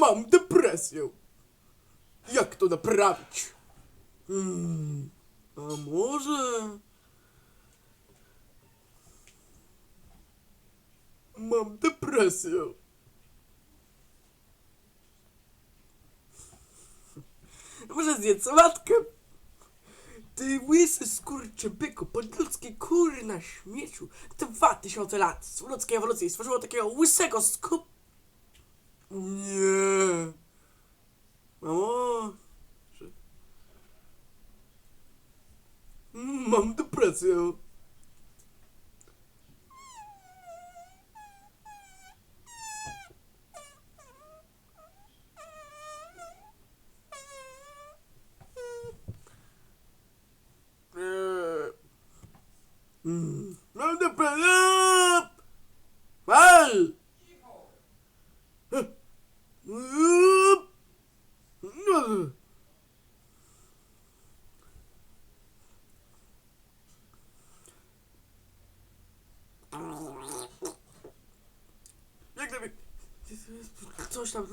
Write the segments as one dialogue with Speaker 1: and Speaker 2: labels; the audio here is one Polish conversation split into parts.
Speaker 1: Mam depresję. Jak to naprawić? Hmm, a może... Mam depresję. Może zjedz sałatkę? Ty łysy skurcze byku, podludzkie kury na śmieciu. Dwa tysiące lat ludzkiej ewolucji stworzyło takiego łysego skup... Nie. Mamo... że- Mam depresję. Eee. Mm. Mam depresję. Wal! Jak gdyby... Coś tam...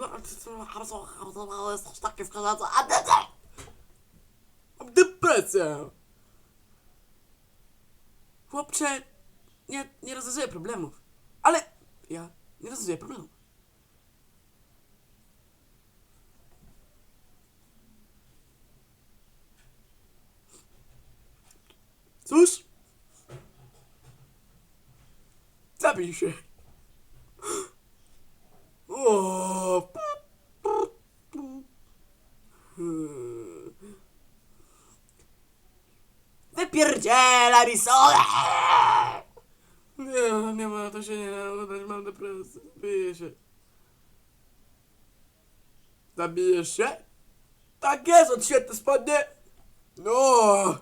Speaker 1: Coś takie wskazane... Mam depresję! Chłopcze, nie, nie rozwiązuję problemów. Ale ja nie rozwiązuję problemów. Cóż? Zabij się. O. Hmm. Wypierdziela mi solę! Nie, nie ma, to się nie da udać, mam depresję. Zabiję się. Zabijesz się? Tak jest, odświetne spodnie! No!